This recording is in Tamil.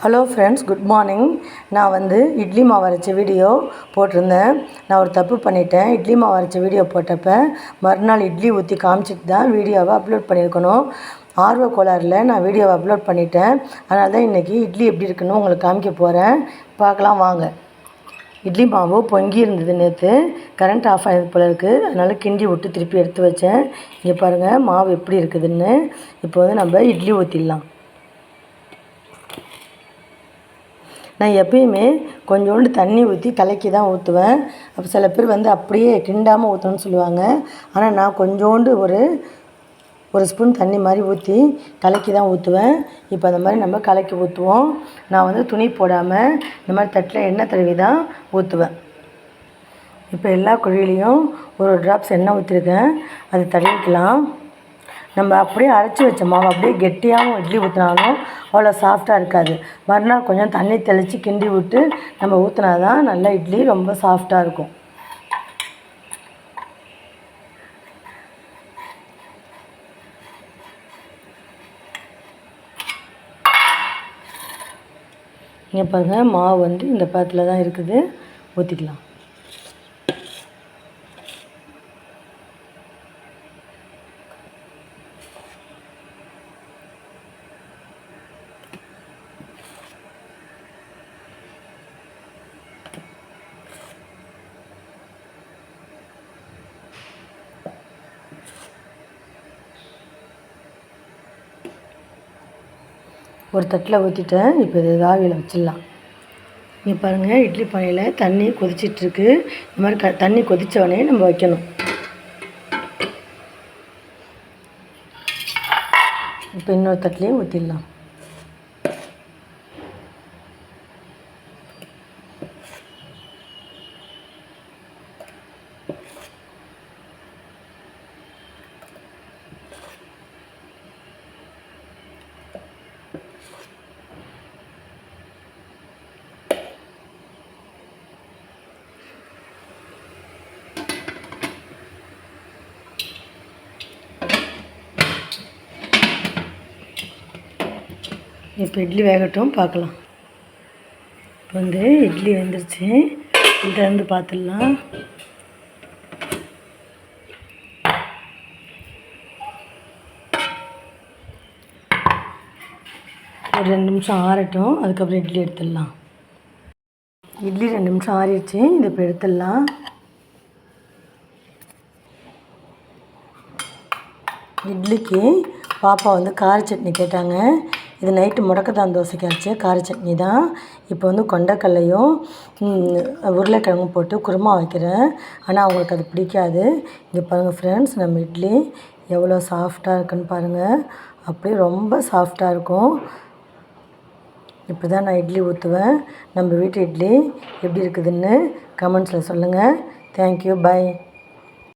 ஹலோ ஃப்ரெண்ட்ஸ் குட் மார்னிங் நான் வந்து இட்லி மாவு அரைச்ச வீடியோ போட்டிருந்தேன். நான் ஒரு தப்பு பண்ணிட்டேன். இட்லி மாவு அரைச்ச வீடியோ போட்டப்போ மறுநாள் இட்லி ஊற்றி காமிச்சிட்டு தான் வீடியோவை அப்லோட் பண்ணியிருக்கணும். ஆர்வ கோளாறில் நான் வீடியோவை அப்லோட் பண்ணிட்டேன். அதனால தான் இன்றைக்கி இட்லி எப்படி இருக்குன்னு உங்களுக்கு காமிக்க போகிறேன் பார்க்கலாம் வாங்க. இட்லி மாவு பொங்கி இருந்தது நேற்று கரண்ட் ஆஃப் ஆகியது போல இருக்குது அதனால் கிண்டி விட்டு திருப்பி எடுத்து வச்சேன். இங்கே பாருங்கள் மாவு எப்படி இருக்குதுன்னு. இப்போ வந்து நம்ம இட்லி ஊற்றிடலாம் நான் எப்பயுமே கொஞ்சோண்டு தண்ணி ஊற்றி கலக்கி தான் ஊற்றுவேன் அப்போ சில பேர் வந்து அப்படியே கிண்டாமல் ஊற்றணும்னு சொல்லுவாங்க. ஆனால் நான் கொஞ்சோண்டு ஒரு ஒரு ஸ்பூன் தண்ணி மாதிரி ஊற்றி கலக்கி தான் ஊற்றுவேன் இப்போ அந்த மாதிரி நம்ம கலக்கி ஊற்றுவோம் நான் வந்து துணி போடாமல் இந்த மாதிரி தட்டில் எண்ணெய் தடவி தான் ஊற்றுவேன் இப்போ எல்லா குழியிலையும் ஒரு ட்ராப்ஸ் எண்ணெய் ஊற்றிருக்கேன் அது தடவிக்கலாம். நம்ம அப்படியே அரைச்சி வச்ச மாவு அப்படியே கெட்டியாகவும் இட்லி ஊற்றினாலும் அவ்வளோ சாஃப்டாக இருக்காது. மறுநாள் கொஞ்சம் தண்ணி தெளித்து கிண்டி விட்டு நம்ம ஊற்றினா தான் நல்லா இட்லி ரொம்ப சாஃப்டாக இருக்கும். இங்கே பாருங்கள் மாவு வந்து இந்த பதத்தில் தான் இருக்குது. ஊற்றிக்கலாம் ஒரு தட்டில் ஊற்றிட்டேன். இப்போ இது ஆவியில் வச்சிடலாம். இங்கே பாருங்கள் இட்லி பானையில் தண்ணி கொதிச்சிட்ருக்கு. இந்த மாதிரி க தண்ணி கொதித்தவொடனே நம்ம வைக்கணும். இப்போ இன்னொரு தட்டிலையும் ஊற்றிடலாம் இப்போ இட்லி வேகட்டும் பார்க்கலாம். இப்போ வந்து இட்லி வந்துருச்சு. இருந்து பார்த்துடலாம். ஒரு ரெண்டு நிமிஷம் ஆறட்டும் அதுக்கப்புறம் இட்லி எடுத்துடலாம். இட்லி ரெண்டு நிமிஷம் ஆறிடுச்சு இதை இப்போ எடுத்துடலாம். இட்லிக்கு பாப்பா வந்து கார சட்னி கேட்டாங்க. இது நைட்டு முடக்கத்தான் தோசைக்கு அரைச்ச கார சட்னி தான். இப்போ வந்து கொண்டக்கல்லையும் உருளைக்கிழங்கும் போட்டு குருமா வைக்கிறேன். ஆனால் அவங்களுக்கு அது பிடிக்காது. இங்கே பாருங்கள் ஃப்ரெண்ட்ஸ் நம்ம இட்லி எவ்வளோ சாஃப்டாக இருக்குன்னு பாருங்கள் அப்படியே ரொம்ப சாஃப்டாக இருக்கும். இப்படி தான் நான் இட்லி ஊற்றுவேன் நம்ம வீட்டு இட்லி எப்படி இருக்குதுன்னு கமெண்ட்ஸில் சொல்லுங்கள் தேங்க்யூ பாய்